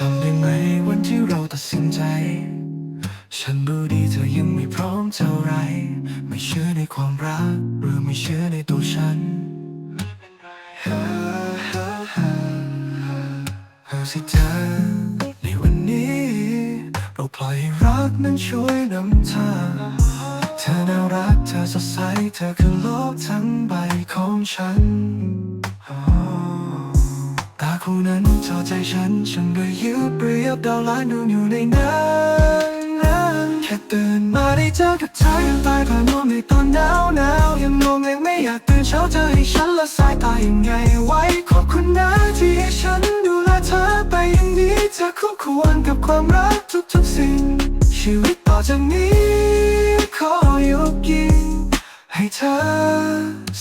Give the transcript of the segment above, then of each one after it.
จำได้ไหมวันที่เราตัดสินใจ ฉันรู้ดีเธอยังไม่พร้อมเท่าไร ไม่เชื่อในความรัก หรือไม่เชื่อในตัวฉันเฮ้สิเธอในวันนี้ เราปล่อยรักนั้นช่วยนำทางเธอน่ารักเธอสดใสเธอคือโลกทั้งใบของฉัน คู่นั้นจอใจฉัน ฉันก็ยืดเปรียบดาวล้านดวงอยู่ในนั้นนั้นแค่ตื่นมาได้เจอกับเธอยังตายผ่านมอในตอนหนาวหนาวยังงงยังไม่อยากตื่นเช้าเธอให้ฉันละสายตายังไงไว้ขอบคุณนะที่ให้ฉันดูแลเธอไปอย่างนี้เธอคู่ควรกับความรักทุกๆสิ่ง ชีวิตต่อจากนี้ขอยกยิงให้เธอ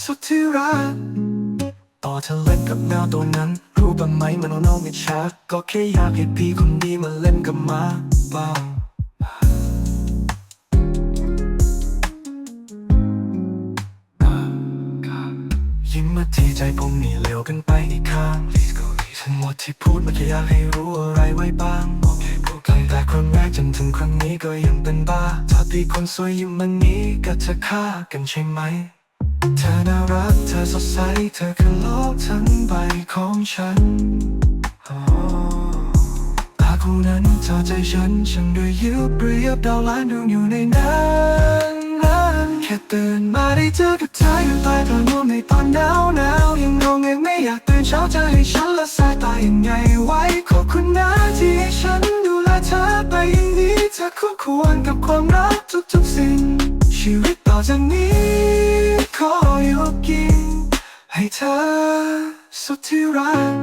สุดที่รักต่อเธอเล่นกับแมวตัวนั้น รู้บ้างไหมมันเอาน้องไม่ชักก็แค่อยากให้พี่คนดีมาเล่นกับมาบ้างยิ้มมาที่ใจผมนี่เร็วกันไปอีกข้างทั้งหมดที่พูดมาแค่อยากให้รู้อะไรไว้บ้างตั้งแต่ครั้งแรกจนถึงครั้งนี้ก็ยังเป็นบ้าถ้าพี่คนสวยยิ้มมันนี้ก็จะฆ่ากันใช่ไหม เธอน่ารักเธอสดใส เธอคือโลกทั้งใบของฉันโอ้ตาคู่นั้นเธอใจฉันฉันด้วยยืดเปรียบดาวล้านดวงอยู่ในนั้นนั้นแค่ตื่นมาได้เจอกับเธออยู่ใต้พระนวมในตอนหนาวหนาวยังงงยังไม่อยากตื่นเช้าจะให้ฉันละสายตายังไงไว้ขอบคุณนะที่ให้ฉันดูแลเธอไปอย่างนี้เธอคู่ควรกับความรักทุกๆสิ่ง ชีวิตต่อจากนี้ ให้เธอสุดที่รัก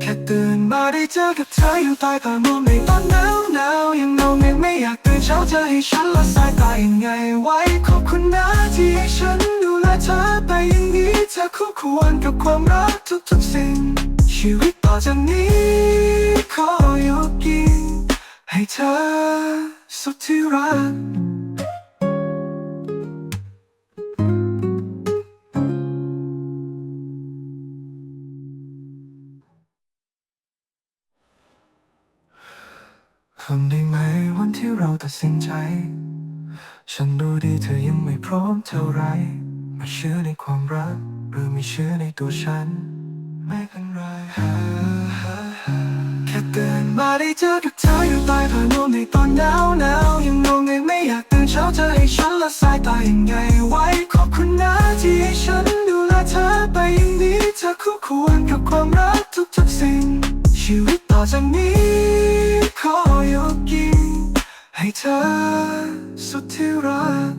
แค่ตื่นมาได้เจอกับเธออยู่ใต้ผ้าม่วงในตอนหนาวหนาวยังงงยังไม่อยากตื่นเช้าเจะให้ฉันละสายตายังไงไว้ ขอบคุณนะที่ให้ฉันดูแลเธอไปอย่างนี้เธอคู่ควรกับความรักทุกๆสิ่ง ชีวิต จากนี้ขอยกยิงให้เธอสุดที่รักทำได้ไหมวันที่เราตัดสินใจ ฉันรู้ดีเธอยังไม่พร้อมเท่าไรมาเชื่อในความรัก หรือไม่เชื่อในตัวฉัน ไม่เป็นไรแค่ตื่นมาได้เจอกับเธออยู่ใต้ผ้านุ่มในตอนหนาวหนาวยังงงยังไม่อยากตื่นเช้าจะให้ฉันละสายตายังไงไว้ ขอบคุณนะที่ให้ฉันดูแลเธอไปอย่างนี้เธอคู่ควรกับความรักทุกๆสิ่ง ชีวิตต่อจากนี้ขอยกยิงให้เธอสุดที่รัก